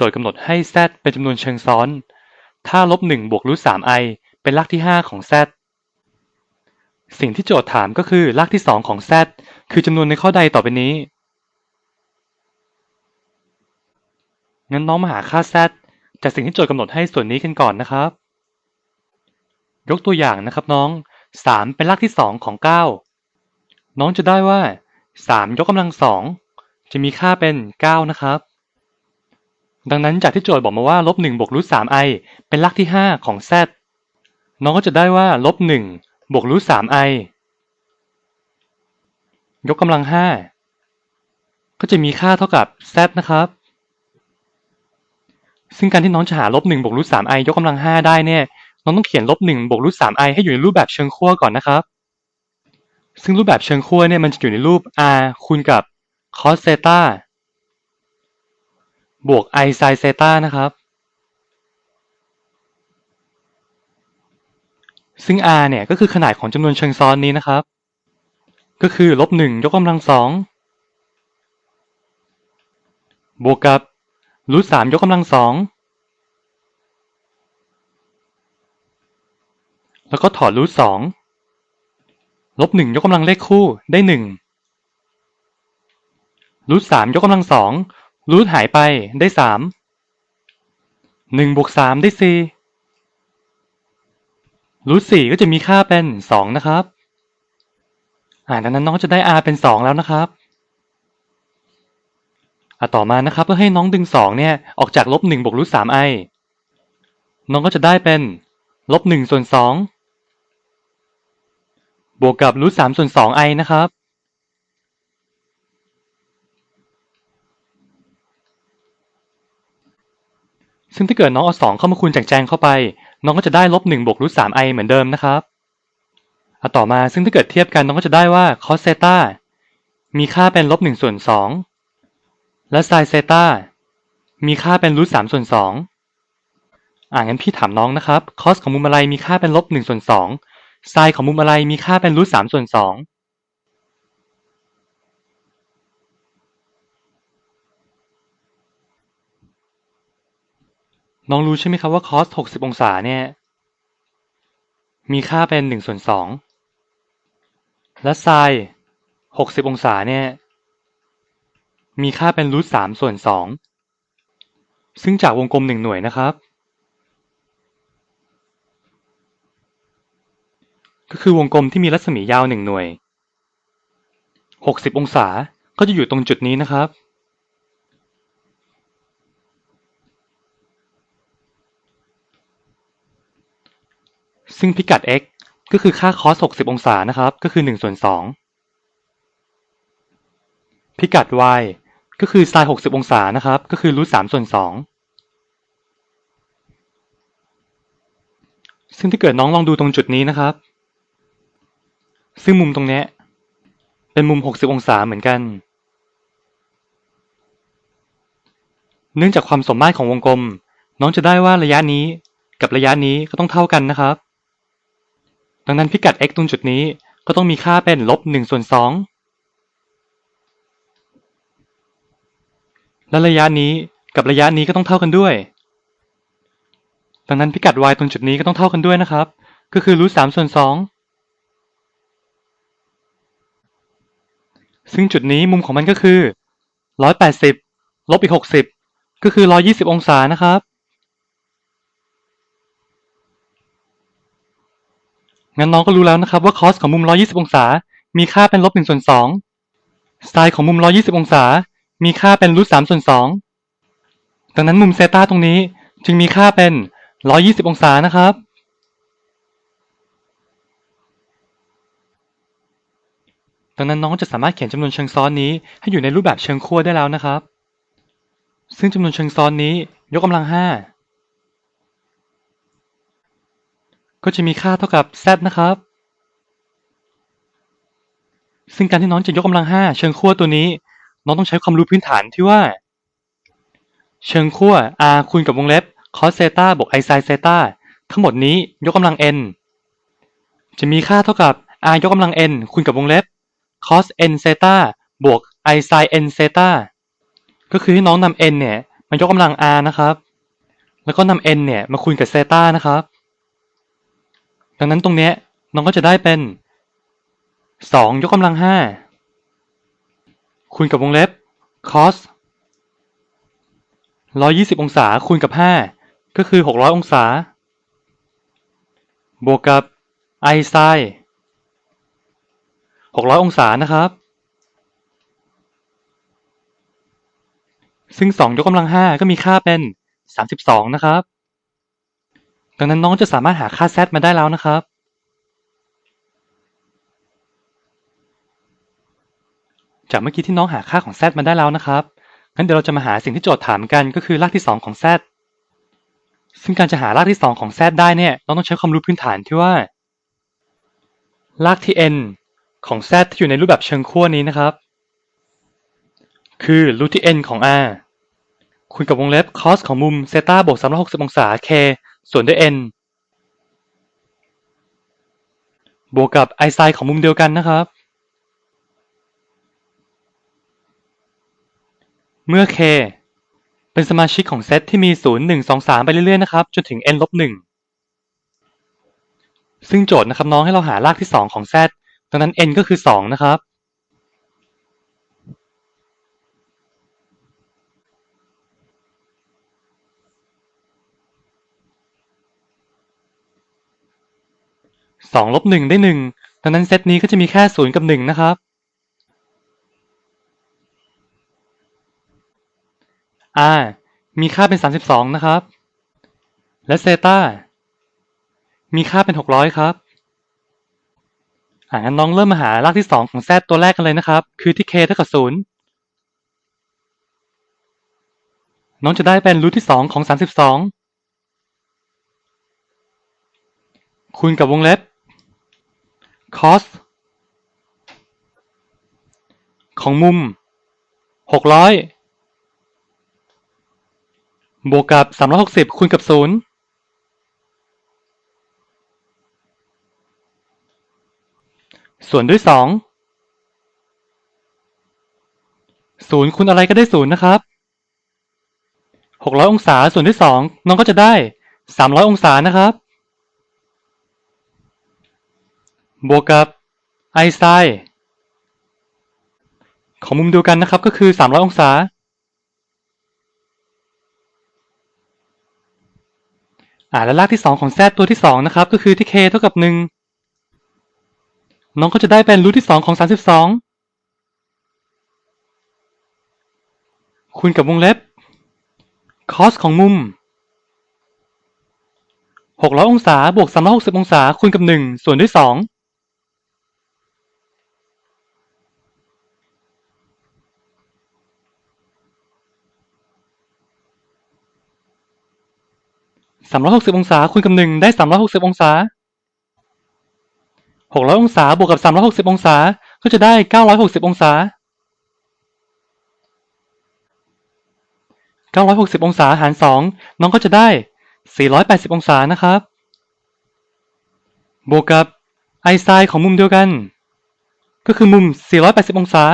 โจทย์กำหนดให้ z เป็นจำนวนเชิงซ้อน ถ้าลบ1บวกรูท 3i เป็นรากที่ 5 ของ z สิ่งที่โจทย์ถามก็คือรากที่ 2 ของ z คือจำนวนในข้อใดต่อไปนี้ งั้นน้องมาหาค่า z จากสิ่งที่โจทย์กำหนดให้ส่วนนี้กันก่อนนะครับ ยกตัวอย่างนะครับน้อง 3 เป็นรากที่ 2 ของ 9 น้องจะได้ว่า 3 ยกกำลัง 2 จะมีค่าเป็น 9 นะครับ ดังนั้นจากที่โจทย์บอกมาว่าลบ1บวกรูท 3i เป็นรากที่5ของ z น้องก็จะได้ว่าลบ1บวกรูท 3i ยกกำลัง5ก็จะมีค่าเท่ากับ z นะครับ ซึ่งการที่น้องจะหาลบ1บวกรูท 3i ยกกำลัง5ได้เนี่ย น้องต้องเขียนลบ1บวกรูท 3i ให้อยู่ในรูปแบบเชิงขั้วก่อนนะครับ ซึ่งรูปแบบเชิงขั้วเนี่ยมันจะอยู่ในรูป r คูณกับ cos เซตา บวก i sin เซตานะครับ ซึ่ง r เนี่ยก็คือขนาดของจำนวนเชิงซ้อนนี้นะครับ ก็คือลบ1ยกกำลัง2บวกกับรูท3ยกกำลัง2แล้วก็ถอดรูท2ลบ1ยกกำลังเลขคู่ได้1รูท3ยกกำลัง2 รูทหายไปได้3 1บวก3ได้4รูท4ก็จะมีค่าเป็น2นะครับ อ่าดังนั้นน้องจะได้ r เป็น2แล้วนะครับอะต่อมานะครับเพื่อให้น้องดึง2เนี่ยออกจากลบ1บวกรูท 3i น้องก็จะได้เป็นลบ1ส่วน2บวกกับรูท3ส่วน 2i นะครับ ซึ่งถ้าเกิดน้องเอา2เข้ามาคูณแจกแจงเข้าไป น้องก็จะได้ลบ1บวกรูท 3i เหมือนเดิมนะครับเอะต่อมาซึ่งถ้าเกิดเทียบกันน้องก็จะได้ว่า cos เซตามีค่าเป็นลบ1ส่วน2และ sin เซตามีค่าเป็นรูท3ส่วน2อ่างั้นพี่ถามน้องนะครับ cos ของมุมอะไรมีค่าเป็นลบ1ส่วน2 sin ของมุมอะไรมีค่าเป็นรูท3ส่วน2 น้องรู้ใช่ไหมครับว่า cos 60 องศาเนี่ย มีค่าเป็น1ส่วน2และ sin 60 องศาเนี่ย มีค่าเป็นรูท3ส่วน2ซึ่งจากวงกลม1หน่วยนะครับ ก็คือวงกลมที่มีรัศมียาว1หน่วย 60 องศาก็จะอยู่ตรงจุดนี้นะครับ ซึ่งพิกัด x ก็คือค่า cos 60 องศานะครับ ก็คือ1ส่วน2พิกัด y ก็คือ sin 60 องศานะครับ ก็คือรูท3ส่วน2ซึ่งถ้าเกิดน้องลองดูตรงจุดนี้นะครับ ซึ่งมุมตรงเนี้ยเป็นมุม 60 องศาเหมือนกัน เนื่องจากความสมมาตรของวงกลม น้องจะได้ว่าระยะนี้กับระยะนี้ก็ต้องเท่ากันนะครับ ดังนั้นพิกัด x ตรงจุดนี้ก็ต้องมีค่าเป็นลบ1ส่วน2และระยะนี้กับระยะนี้ก็ต้องเท่ากันด้วย ดังนั้นพิกัด y ตรงจุดนี้ก็ต้องเท่ากันด้วยนะครับ ก็คือรูท3ส่วน2ซึ่งจุดนี้มุมของมันก็คือ 180 ลบอีก 60 ก็คือ 120 องศานะครับ งั้นน้องก็รู้แล้วนะครับว่า cos ของมุม 120 องศา มีค่าเป็นลบ1ส่วน2 sin ของมุม 120 องศา มีค่าเป็นรูท3ส่วน2ดังนั้นมุมเซตาตรงนี้จึงมีค่าเป็น 120 องศานะครับ ดังนั้นน้องจะสามารถเขียนจำนวนเชิงซ้อนนี้ ให้อยู่ในรูปแบบเชิงขั้วได้แล้วนะครับ ซึ่งจำนวนเชิงซ้อนนี้ยกกำลัง 5 ก็จะมีค่าเท่ากับ z นะครับ ซึ่งการที่น้องจะยกกำลัง 5 เชิงขั้วตัวนี้ น้องต้องใช้ความรู้พื้นฐานที่ว่า เชิงขั้ว r คูณกับวงเล็บ cos เซตาบวก i sin เซตาทั้งหมดนี้ยกกำลัง n จะมีค่าเท่ากับ r ยกกำลัง n คูณกับวงเล็บ cos n เซตาบวก i sin n เซตาก็คือให้น้องนำ n เนี่ยมายกกำลัง r นะครับ แล้วก็นำ n เนี่ยมาคูณกับเซตานะครับ ดังนั้นตรงเนี้ยน้องก็จะได้เป็น2ยกกำลัง5คูณกับวงเล็บ cos 120 องศาคูณกับ 5 ก็คือ 600 องศา บวกกับ i sin 600 องศานะครับ ซึ่ง 2 ยกกำลัง 5 ก็มีค่าเป็น 32 นะครับ ดังนั้นน้องจะสามารถหาค่า z มาได้แล้วนะครับ จากเมื่อกี้ที่น้องหาค่าของ z มาได้แล้วนะครับ งั้นเดี๋ยวเราจะมาหาสิ่งที่โจทย์ถามกันก็คือรากที่ 2 ของ z ซึ่งการจะหารากที่ 2 ของ z ได้เนี่ยเราต้องใช้ความรู้พื้นฐานที่ว่า รากที่ n ของ z ที่อยู่ในรูปแบบเชิงขั้วนี้นะครับ คือรูทที่ n ของ r คูณกับวงเล็บ cos ของมุมเซต้าบวก360 องศา k ส่วนด้วย n บวกกับ i sin ของมุมเดียวกันนะครับ เมื่อ k เป็นสมาชิกของเซตที่มี 0 1 2 3 ไปเรื่อยๆนะครับ จนถึง n ลบ1ซึ่งโจทย์นะครับน้องให้เราหารากที่ 2 ของ z ดังนั้น n ก็คือ 2 นะครับ 2ลบ1ได้1ดังนั้นเซตนี้ก็จะมีแค่0กับ1นะครับ r มีค่าเป็น32นะครับ และเซตามีค่าเป็น600ครับ อ่างั้นน้องเริ่มมาหารากที่2ของ z ตัวแรกกันเลยนะครับ คือที่ k เท่ากับ0น้องจะได้เป็นรูทที่2ของ32คูณกับวงเล็บ cos ของมุม600บวกกับ360คูณกับ0ส่วนด้วย2 0คูณอะไรก็ได้0นะครับ600องศาส่วนด้วย2น้องก็จะได้300องศานะครับ บวกกับ i sin ของมุมเดียวกันนะครับก็คือ 300 องศา อ่าและรากที่ 2 ของ z ตัวที่ 2 นะครับ ก็คือที่ k เท่ากับ 1 น้องก็จะได้เป็นรูทที่ 2 ของ 32 คูณกับวงเล็บ cos ของมุม 600 องศา บวก 360 องศา คูณกับ 1 ส่วนด้วย 2 360องศาคูณกับ1ได้360องศา600องศาบวกกับ360องศาก็จะได้960องศา960องศาหาร2น้องก็จะได้480องศานะครับ บวกกับ i sin ของมุมเดียวกัน ก็คือมุม 480 องศา